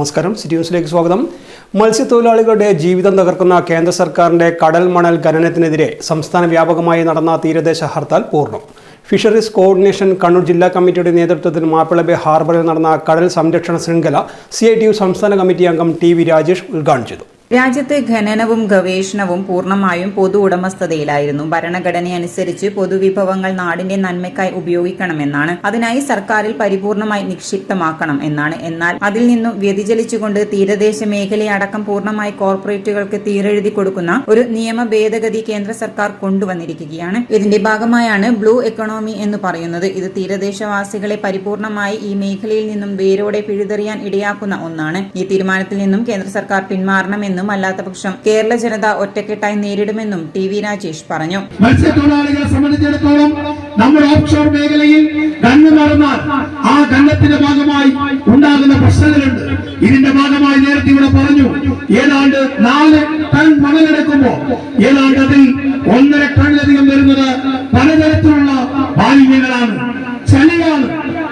നമസ്കാരം. സിറ്റി ന്യൂസിലേക്ക് സ്വാഗതം. മത്സ്യത്തൊഴിലാളികളുടെ ജീവിതം തകർക്കുന്ന കേന്ദ്ര സർക്കാരിന്റെ കടൽ മണൽ ഖനനത്തിനെതിരെ സംസ്ഥാന വ്യാപകമായി നടന്ന തീരദേശ ഹർത്താൽ പൂർണം. ഫിഷറീസ് കോർഡിനേഷൻ കണ്ണൂർ ജില്ലാ കമ്മിറ്റിയുടെ നേതൃത്വത്തിൽ മാപ്പിളബെ ഹാർബറിൽ നടന്ന കടൽ സംരക്ഷണ ശൃംഖല സി സംസ്ഥാന കമ്മിറ്റി അംഗം ടി രാജേഷ് ഉദ്ഘാടനം ചെയ്തു. രാജ്യത്ത് ഖനനവും ഗവേഷണവും പൂർണമായും പൊതു ഉടമസ്ഥതയിലായിരുന്നു. ഭരണഘടനയനുസരിച്ച് പൊതുവിഭവങ്ങൾ നാടിന്റെ നന്മയ്ക്കായി ഉപയോഗിക്കണമെന്നാണ്. അതിനായി സർക്കാരിൽ പരിപൂർണമായി നിക്ഷിപ്തമാക്കണം എന്നാണ്. എന്നാൽ അതിൽ നിന്നും വ്യതിചലിച്ചുകൊണ്ട് തീരദേശ മേഖലയടക്കം പൂർണമായി കോർപ്പറേറ്റുകൾക്ക് തീരെഴുതി കൊടുക്കുന്ന ഒരു നിയമ ഭേദഗതി കേന്ദ്ര സർക്കാർ കൊണ്ടുവന്നിരിക്കുകയാണ്. ഇതിന്റെ ഭാഗമായാണ് ബ്ലൂ എക്കണോമി എന്ന് പറയുന്നത്. ഇത് തീരദേശവാസികളെ പരിപൂർണമായി ഈ മേഖലയിൽ നിന്നും വേരോടെ പിഴുതെറിയാൻ ഇടയാക്കുന്ന ഒന്നാണ്. ഈ തീരുമാനത്തിൽ നിന്നും കേന്ദ്ര സർക്കാർ പിന്മാറണമെന്നും അല്ലാത്തപക്ഷം കേരള ജനത ഒറ്റക്കെട്ടായി നേരിടുമെന്നും ടി വി രാജേഷ് പറഞ്ഞു. മത്സ്യത്തൊഴിലാളികളെ സംബന്ധിച്ചിടത്തോളം നമ്മുടെ ഓഫ്ഷോർ മേഖലയിൽ ഗണ്ണ് നടന്നാൽ ആ ഗണ്ണത്തിന്റെ ഭാഗമായി ഉണ്ടാകുന്ന പ്രശ്നങ്ങളുണ്ട്. ഇതിന്റെ ഭാഗമായി നേരത്തെ ഇവിടെ പറഞ്ഞു ഏതാണ്ട് നാല് ടൺ മണലെടുക്കുമ്പോൾ ഏതാണ്ട് അതിൽ ഒന്നര ടണ്ണിലധികം വരുന്നത് പലതരത്തിലുള്ള മാലിന്യങ്ങളാണ് ചളിയാണ്.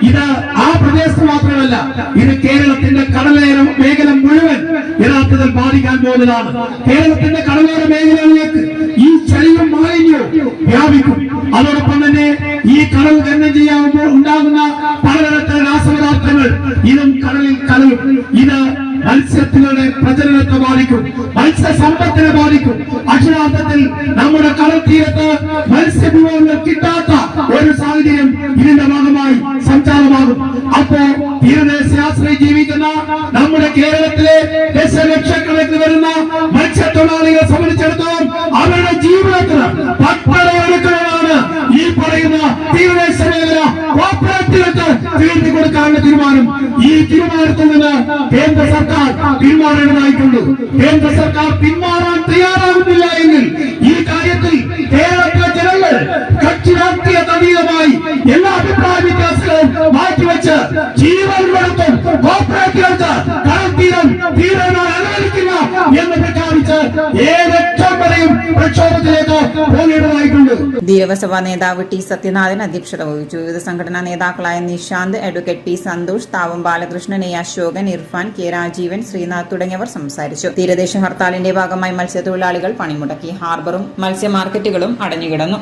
ഇത് ആ പ്രദേശത്ത് മാത്രമല്ല ഇത് കേരളത്തിന്റെ കടലേര മേഖല മുഴുവൻ യഥാർത്ഥത്തിൽ ബാധിക്കാൻ പോകുന്നതാണ്. കേരളത്തിന്റെ കടലോര മേഖലകളിലേക്ക് ഈ ചളിയും മാലിന്യവും വ്യാപിക്കും. അതോടൊപ്പം തന്നെ ഈ കടൽ ഖനനം ചെയ്യാവുമ്പോൾ ഉണ്ടാകുന്ന പലതരത്തിലുള്ള രാസപദാർത്ഥങ്ങൾ ഇതും കടലിൽ കലവും ഇത് മത്സ്യങ്ങളുടെ പ്രചരണത്തെ ബാധിക്കും മത്സ്യ സമ്പത്തിനെ ബാധിക്കും. അക്ഷരാർത്ഥത്തിൽ നമ്മുടെ കടത്തീരത്ത് മത്സ്യവിഭവങ്ങൾ കിട്ടാത്ത ഒരു സാഹചര്യം ഇതിന്റെ ഭാഗമായി സംചാരമാകും അപ്പോ തീരദേശാശ്രയി ജീവിക്കുന്ന നമ്മുടെ കേരളത്തിലെ ദശലക്ഷക്കണക്കിന് കൊടുക്കാനുള്ള തീരുമാനം ഈ തീരുമാനത്തിൽ നിന്ന് കേന്ദ്ര സർക്കാർ പിന്മാറേണ്ടതായിട്ടുണ്ട്. കേന്ദ്ര സർക്കാർ പിന്മാറാൻ തയ്യാറാകുന്നില്ല എങ്കിൽ ഈ കാര്യത്തിൽ കേരളത്തിലെ ജനങ്ങൾ കക്ഷി രാഷ്ട്രീയ എല്ലാ അഭിപ്രായ വ്യത്യാസങ്ങളും മാറ്റിവെച്ച് ജീവൻ കൊടുത്തും ദേവസഭാ നേതാവ് ടി സത്യനാഥൻ അധ്യക്ഷത വഹിച്ചു. വിവിധ സംഘടനാ നേതാക്കളായ Nishanth advocate P Santhosh Thavam Balakrishnan A Ashokan Irfan K Rajeevan Sreenath തുടങ്ങിയവർ സംസാരിച്ചു. തീരദേശ ഹർത്താലിന്റെ ഭാഗമായി മത്സ്യത്തൊഴിലാളികൾ പണിമുടക്കി. ഹാർബറും മത്സ്യ മാർക്കറ്റുകളും അടഞ്ഞുകിടന്നു.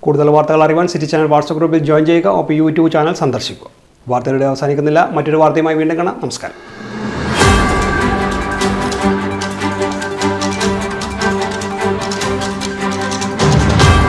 കൂടുതൽ വാർത്തകൾ അറിയാൻ സിറ്റി ചാനൽ വാട്സ്ആപ്പ് ഗ്രൂപ്പിൽ ജോയിൻ ചെയ്യുക. ഒപ്പം യൂട്യൂബ് ചാനൽ സന്ദർശിക്കുക. വാർത്തകളുടെ അവസാനിക്കുന്നില്ല. മറ്റൊരു വാർത്തയുമായി വീണ്ടും കാണാം. നമസ്കാരം.